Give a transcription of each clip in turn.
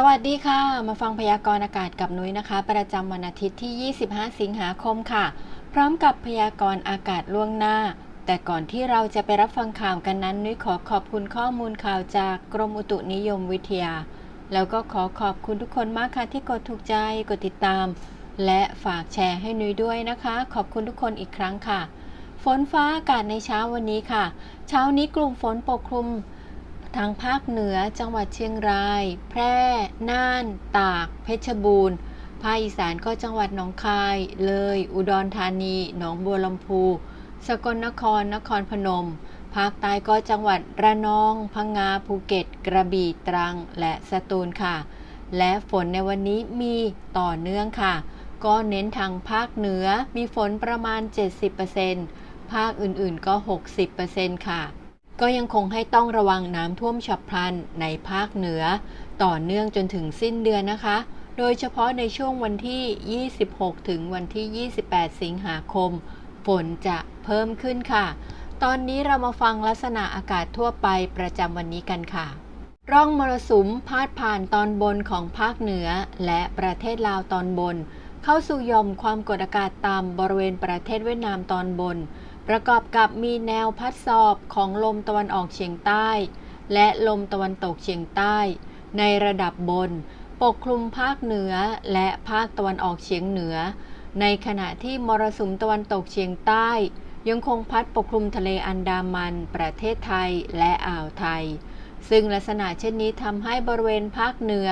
สวัสดีค่ะ มาฟังพยากรณ์อากาศกับนุ้ยนะคะ ประจำวันอาทิตย์ที่ 25 สิงหาคมค่ะ พร้อมกับพยากรณ์อากาศล่วงหน้า แต่ก่อนที่เราจะไปรับฟังข่าวกันนั้น นุ้ยขอขอบคุณข้อมูลข่าวจากกรมอุตุนิยมวิทยา แล้วก็ขอขอบคุณทุกคนมากค่ะที่กดถูกใจ กดติดตาม และฝากแชร์ให้นุ้ยด้วยนะคะ ขอบคุณทุกคนอีกครั้งค่ะ ฝนฟ้าอากาศในเช้าวันนี้ค่ะ เช้านี้กลุ่มฝนปกคลุม ทางภาคเหนือจังหวัดเชียงราย แพร่ น่าน ตาก เพชรบูรณ์ ภาคอีสานก็จังหวัดหนองคาย เลย อุดรธานี หนองบัวลำพู สกลนคร นครพนม ภาคใต้ก็จังหวัดระนอง พังงา ภูเก็ต กระบี่ ตรัง และสตูลค่ะ และฝนในวันนี้มีต่อเนื่องค่ะ ก็เน้นทางภาคเหนือมีฝนประมาณ 70%ภาคอื่นๆก็ 60%ค่ะ ก็ยังคงให้ต้องระวังน้ำท่วมฉับพลันในภาคเหนือ ต่อเนื่องจนถึงสิ้นเดือนนะคะ โดยเฉพาะในช่วงวันที่ 26 ถึงวันที่ 28 สิงหาคม ฝนจะเพิ่มขึ้นค่ะ ตอนนี้เรามาฟังลักษณะอากาศทั่วไปประจำวันนี้กันค่ะ ร่องมรสุมพาดผ่านตอนบนของภาคเหนือ และประเทศลาวตอนบน เข้าสู่ย่อมความกดอากาศต่ำบริเวณประเทศเวียดนามตอนบน ประกอบกับมีแนวพัดสอบของลมตะวันออกเฉียงใต้ และลมตะวันตกเฉียงใต้ ในระดับบน ปกคลุมภาคเหนือและภาคตะวันออกเฉียงเหนือ ในขณะที่มรสุมตะวันตกเฉียงใต้ ยังคงพัดปกคลุมทะเลอันดามัน ประเทศไทยและอ่าวไทย ซึ่งลักษณะเช่นนี้ทำให้บริเวณภาคเหนือ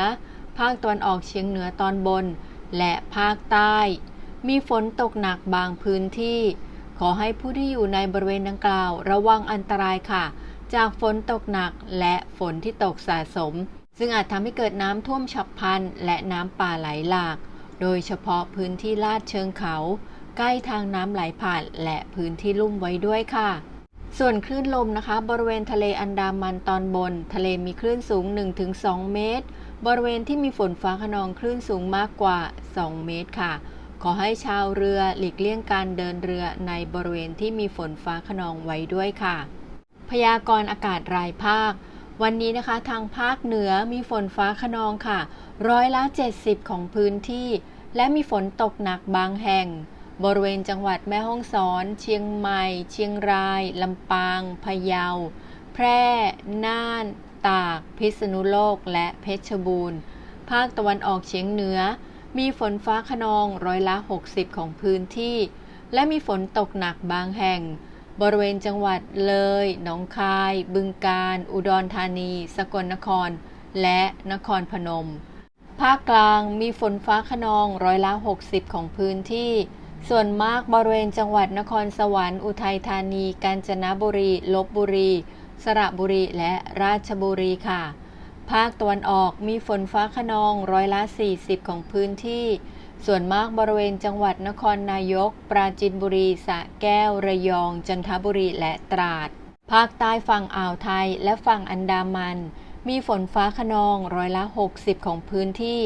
ภาคตะวันออกเฉียงเหนือตอนบน และภาคใต้ มีฝนตกหนักบางพื้นที่ ขอให้ผู้ที่อยู่ในบริเวณดังกล่าว ระวังอันตรายค่ะ จากฝนตกหนักและฝนที่ตกสะสม ซึ่งอาจทำให้เกิดน้ำท่วมฉับพลันและน้ำป่าไหลหลาก โดยเฉพาะพื้นที่ลาดเชิงเขา ใกล้ทางน้ำไหลผ่านและพื้นที่ลุ่มไว้ด้วยค่ะ ส่วนคลื่นลมนะคะ บริเวณทะเลอันดามันตอนบน ทะเลมีคลื่นสูง 1-2 เมตร บริเวณที่มีฝนฟ้าขนองคลื่นสูงมากกว่า 2 เมตรค่ะ ขอให้ชาวเรือหลีกเลี่ยงการเดินเรือในบริเวณที่มีฝนฟ้าขนองไว้ด้วยค่ะ พยากรณ์อากาศรายภาค วันนี้นะคะทางภาคเหนือมีฝนฟ้าขนองค่ะ ร้อยละ 70 ของพื้นที่ และมีฝนตกหนักบางแห่ง บริเวณจังหวัดแม่ฮ่องสอน เชียงใหม่ เชียงราย ลำปาง พะเยา แพร่ น่าน ตาก พิษณุโลก และเพชรบูรณ์ ภาคตะวันออกเฉียงเหนือ มีฝนฟ้าขนองร้อยละ 60 ของพื้นที่ และมีฝนตกหนักบางแห่ง บริเวณจังหวัดเลย หนองคาย บึงกาฬ อุดรธานี สกลนคร และนครพนม ภาคกลางมีฝนฟ้าขนองร้อยละ 60 ของพื้นที่ ส่วนมากบริเวณจังหวัดนครสวรรค์ อุทัยธานี กาญจนบุรี ลบบุรี สระบุรี และราชบุรีค่ะ ภาคตะวันออกมีฝนฟ้าขนองร้อยละ 40 ของพื้นที่ ส่วนมากบริเวณจังหวัดนครนายก ปราจีนบุรีสระแก้ว ระยอง จันทบุรีและตราด ภาคใต้ฝั่งอ่าวไทยและฝั่งอันดามัน มีฝนฟ้าขนองร้อยละ 60 ของพื้นที่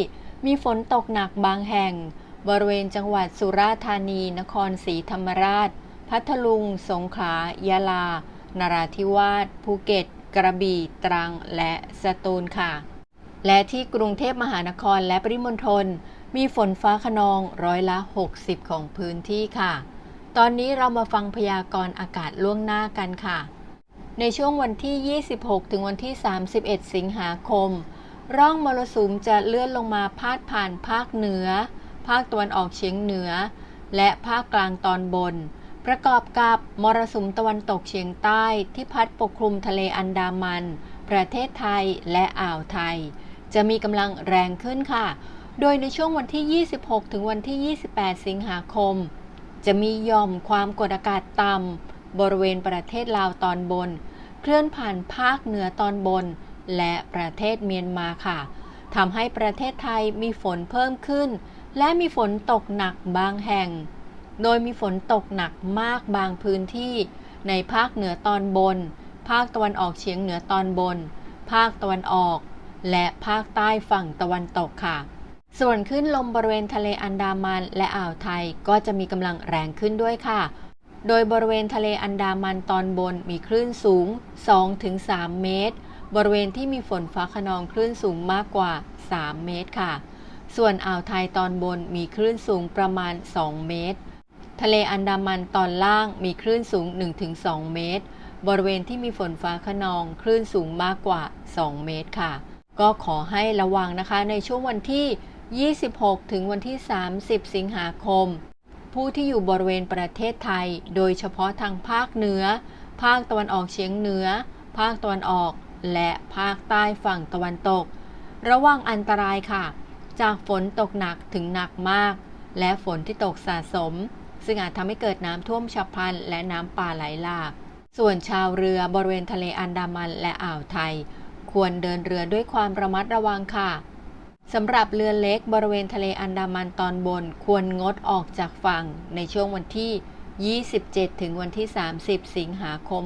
มีฝนตกหนักบางแห่ง บริเวณจังหวัดสุราษฎร์ธานี นครศรีธรรมราช พัทลุง สงขลา ยะลา นราธิวาส ภูเก็ต กระบี่ตรังและสตูลค่ะ และที่กรุงเทพมหานครและปริมณฑลมีฝนฟ้าขนองร้อยละ 60 ของพื้นที่ค่ะ ตอนนี้เรามาฟังพยากรณ์อากาศล่วงหน้ากันค่ะ ในช่วงวันที่ 26 ถึงวันที่ 31 สิงหาคม ร่องมรสุมจะเลื่อนลงมาพาดผ่านภาคเหนือ ภาคตะวันออกเฉียงเหนือ และภาคกลางตอนบน ประกอบกับมรสุมตะวันตกเฉียงใต้ที่พัดปกคลุมทะเลอันดามัน ประเทศไทยและอ่าวไทย จะมีกำลังแรงขึ้นค่ะ โดยในช่วงวันที่ 26 ถึงวันที่ 28 สิงหาคม จะมีย่อมความกดอากาศต่ำบริเวณประเทศลาวตอนบน เคลื่อนผ่านภาคเหนือตอนบน และประเทศเมียนมาค่ะทำให้ประเทศไทยมีฝนเพิ่มขึ้น และมีฝนตกหนักบางแห่ง โดยมีฝนตกหนักมากบางพื้นที่ ในภาคเหนือตอนบน ภาคตะวันออกเฉียงเหนือตอนบน ภาคตะวันออก และภาคใต้ฝั่งตะวันตกค่ะ ส่วนขึ้นลมบริเวณทะเลอันดามันและอ่าวไทยก็จะมีกำลังแรงขึ้นด้วยค่ะ โดยบริเวณทะเลอันดามันตอนบนมีคลื่นสูง 2-3 เมตร บริเวณที่มีฝนฟ้าขนองคลื่นสูงมากกว่า 3 เมตรค่ะ ส่วนอ่าวไทยตอนบนมีคลื่นสูงประมาณ 2 เมตร ทะเลอันดามันตอนล่างมีคลื่นสูง 1-2 เมตร บริเวณที่มีฝนฟ้าขนองคลื่นสูงมากกว่า 2 เมตรค่ะ ก็ขอให้ระวังนะคะในช่วงวันที่ 26 ถึงวันที่ 30 สิงหาคม ผู้ที่อยู่บริเวณประเทศไทย โดยเฉพาะทางภาคเหนือ ภาคตะวันออกเฉียงเหนือ ภาคตะวันออก และภาคใต้ฝั่งตะวันตก ระวังอันตรายค่ะ จากฝนตกหนักถึงหนักมาก และฝนที่ตกสะสม ซึ่งอาจทำให้เกิดน้ำท่วมฉับพลันและน้ำป่าไหลหลาก ส่วนชาวเรือบริเวณทะเลอันดามันและอ่าวไทย ควรเดินเรือด้วยความระมัดระวังค่ะสำหรับเรือเล็กบริเวณทะเลอันดามันตอนบน ควรงดออกจากฝั่งในช่วงวันที่ 27 ถึงวันที่ 30 สิงหาคม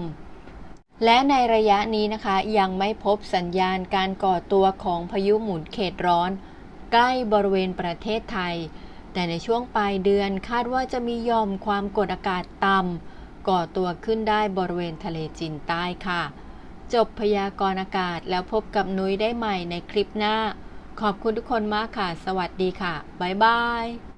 และในระยะนี้นะคะยังไม่พบสัญญาณการก่อตัวของพายุหมุนเขตร้อน ใกล้บริเวณประเทศไทย แต่ในช่วงปลายเดือนคาดว่าจะมีย่อมความกดอากาศต่ำก่อตัวขึ้นได้บริเวณทะเลจีนใต้ค่ะ จบพยากรณ์อากาศแล้วพบกับนุ้ยได้ใหม่ในคลิปหน้า ขอบคุณทุกคนมากค่ะ สวัสดีค่ะ บ๊ายบาย